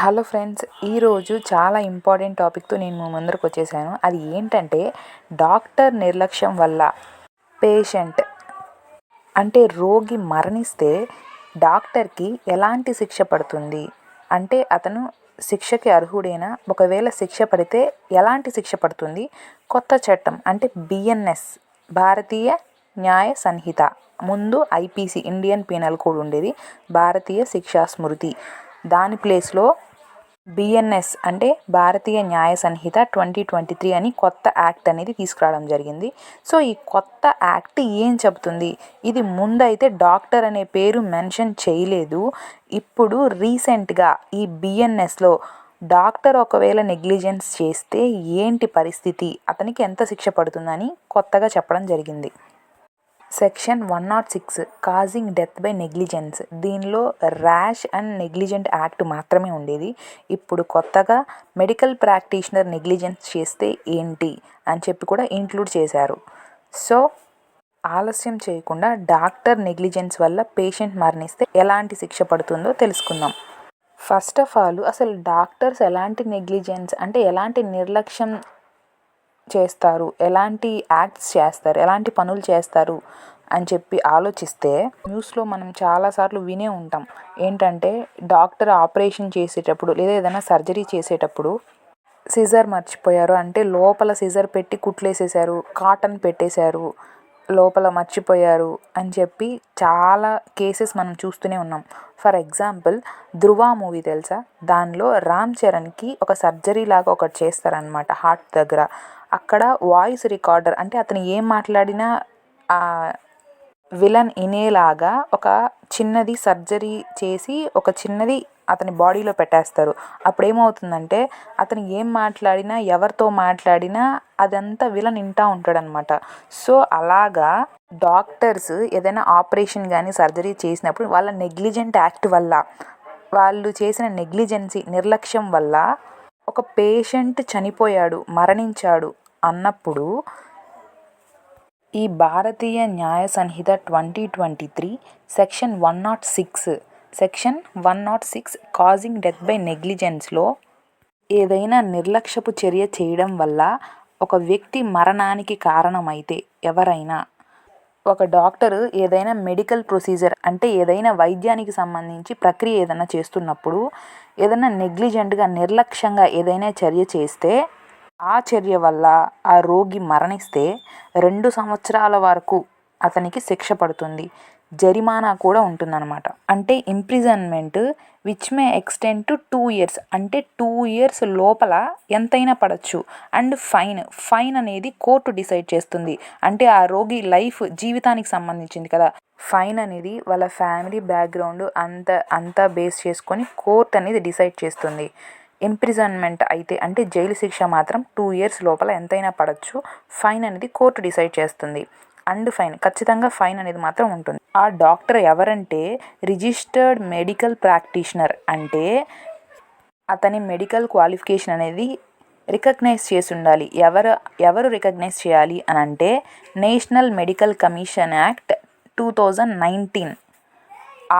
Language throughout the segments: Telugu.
హలో ఫ్రెండ్స్ ఈరోజు చాలా ఇంపార్టెంట్ టాపిక్తో నేను మీ ముందరకు వచ్చేసాను. అది ఏంటంటే డాక్టర్ నిర్లక్ష్యం వల్ల పేషెంట్ అంటే రోగి మరణిస్తే డాక్టర్కి ఎలాంటి శిక్ష పడుతుంది? అంటే అతను శిక్షకి అర్హుడేనా? ఒకవేళ శిక్ష పడితే ఎలాంటి శిక్ష పడుతుంది? కొత్త చట్టం అంటే బిఎన్ఎస్ భారతీయ న్యాయ సంహిత. ముందు ఐపీసీ ఇండియన్ పీనల్ కోడ్ ఉండేది. భారతీయ శిక్షా స్మృతి. దాని ప్లేస్లో బిఎన్ఎస్ అంటే భారతీయ Nyaya Sanhita twenty twenty three అని కొత్త యాక్ట్ అనేది తీసుకురావడం జరిగింది. సో ఈ కొత్త యాక్ట్ ఏం చెబుతుంది? ఇది ముందైతే డాక్టర్ అనే పేరు మెన్షన్ చేయలేదు. ఇప్పుడు రీసెంట్గా ఈ బిఎన్ఎస్లో డాక్టర్ ఒకవేళ నెగ్లిజెన్స్ చేస్తే ఏంటి పరిస్థితి? అతనికి ఎంత శిక్ష పడుతుందని కొత్తగా చెప్పడం జరిగింది. Section one nought six causing death by negligence దీనిలో ర్యాష్ అండ్ నెగ్లిజెంట్ యాక్ట్ మాత్రమే ఉండేది. ఇప్పుడు కొత్తగా మెడికల్ ప్రాక్టీషనర్ నెగ్లిజెన్స్ చేస్తే ఏంటి అని చెప్పి కూడా ఇంక్లూడ్ చేశారు. సో ఆలస్యం చేయకుండా డాక్టర్ నెగ్లిజెన్స్ వల్ల పేషెంట్ మరణిస్తే ఎలాంటి శిక్ష పడుతుందో తెలుసుకుందాం. ఫస్ట్ ఆఫ్ ఆల్ అసలు డాక్టర్స్ ఎలాంటి నెగ్లిజెన్స్ అంటే ఎలాంటి నిర్లక్ష్యం చేస్తారు? ఎలాంటి యాక్ట్స్ చేస్తారు? ఎలాంటి పనులు చేస్తారు? అని చెప్పి ఆలోచిస్తే న్యూస్లో మనం చాలాసార్లు వినే ఉంటాం. ఏంటంటే డాక్టర్ ఆపరేషన్ చేసేటప్పుడు లేదా ఏదైనా సర్జరీ చేసేటప్పుడు సిజర్ మర్చిపోయారు. అంటే లోపల సిజర్ పెట్టి కుట్లేసేసారు కాటన్ పెట్టేశారు లోపల మర్చిపోయారు అని చెప్పి చాలా కేసెస్ మనం చూస్తూనే ఉన్నాం. ఫర్ ఎగ్జాంపుల్ ధృవ మూవీ తెలుసా? దానిలో రామ్ చరణ్కి ఒక సర్జరీ లాగా ఒకటి చేస్తారనమాట హార్ట్ దగ్గర. అక్కడ వాయిస్ రికార్డర్ అంటే అతను ఏం మాట్లాడినా విలన్ వినేలాగా ఒక చిన్నది సర్జరీ చేసి ఒక చిన్నది అతని బాడీలో పెట్టేస్తారు. అప్పుడు ఏమవుతుందంటే అతను ఏం మాట్లాడినా ఎవరితో మాట్లాడినా అదంతా విలన్ వింటూ ఉంటాడనమాట. సో అలాగా డాక్టర్స్ ఏదైనా ఆపరేషన్ కానీ సర్జరీ చేసినప్పుడు వాళ్ళ నెగ్లిజెంట్ యాక్ట్ వల్ల వాళ్ళు చేసిన నెగ్లిజెన్సీ నిర్లక్ష్యం వల్ల ఒక పేషెంట్ చనిపోయాడు మరణించాడు అన్నప్పుడు ఈ Bharatiya Nyaya Sanhita twenty twenty three section one nought six section one nought six causing death by నెగ్లిజెన్స్లో ఏదైనా నిర్లక్ష్యపు చర్య చేయడం వల్ల ఒక వ్యక్తి మరణానికి కారణమైతే ఎవరైనా? ఒక డాక్టర్ ఏదైనా మెడికల్ ప్రొసీజర్ అంటే ఏదైనా వైద్యానికి సంబంధించి ప్రక్రియ ఏదైనా చేస్తున్నప్పుడు ఏదైనా నెగ్లిజెంట్గా నిర్లక్ష్యంగా ఏదైనా చర్య చేస్తే ఆ చర్య వల్ల ఆ రోగి మరణిస్తే రెండు సంవత్సరాల వరకు అతనికి శిక్ష పడుతుంది. జరిమానా కూడా ఉంటుందన్నమాట. అంటే imprisonment which may extend to two years అంటే టూ ఇయర్స్ లోపల ఎంతైనా పడచ్చు. అండ్ ఫైన్ ఫైన్ అనేది కోర్టు డిసైడ్ చేస్తుంది. అంటే ఆ రోగి లైఫ్ జీవితానికి సంబంధించింది కదా. ఫైన్ అనేది వాళ్ళ ఫ్యామిలీ బ్యాక్గ్రౌండ్ అంత అంతా బేస్ చేసుకొని కోర్ట్ అనేది డిసైడ్ చేస్తుంది. ఇంప్రిజన్మెంట్ అయితే అంటే జైలు శిక్ష మాత్రం టూ ఇయర్స్ లోపల ఎంతైనా పడచ్చు. ఫైన్ అనేది కోర్టు డిసైడ్ చేస్తుంది. అండ్ ఫైన్ ఖచ్చితంగా ఫైన్ అనేది మాత్రం ఉంటుంది. ఆ డాక్టర్ ఎవరంటే రిజిస్టర్డ్ మెడికల్ ప్రాక్టీషనర్ అంటే అతని మెడికల్ క్వాలిఫికేషన్ అనేది రికగ్నైజ్ చేసి ఉండాలి. ఎవరు ఎవరు రికగ్నైజ్ చేయాలి అని అంటే national medical commission act two thousand nineteen.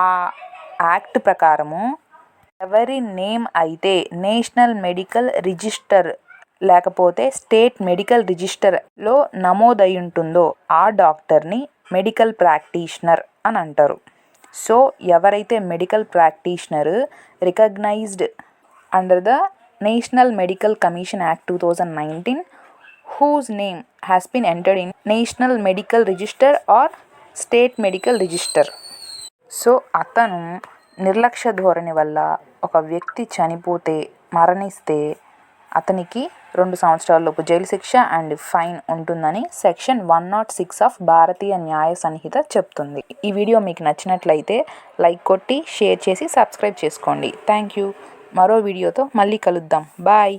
ఆ యాక్ట్ ప్రకారము ఎవరి నేమ్ అయితే నేషనల్ మెడికల్ రిజిస్టర్ లేకపోతే స్టేట్ మెడికల్ రిజిస్టర్లో నమోదై ఉంటుందో ఆ డాక్టర్ని మెడికల్ ప్రాక్టీషనర్ అని అంటారు. సో ఎవరైతే medical practitioner recognised under the national medical commission act two thousand nineteen whose name has been entered in national medical register or state medical register. So అతను నిర్లక్ష్య ధోరణి వల్ల ఒక వ్యక్తి చనిపోతే మరణిస్తే అతనికి రెండు సంవత్సరాలలోపు జైలు శిక్ష అండ్ ఫైన్ ఉంటుందని section one nought six of Bharatiya Nyaya Sanhita చెప్తుంది. ఈ వీడియో మీకు నచ్చినట్లయితే లైక్ కొట్టి షేర్ చేసి సబ్స్క్రైబ్ చేసుకోండి. Thank you. మరో వీడియోతో మళ్ళీ కలుద్దాం. బాయ్.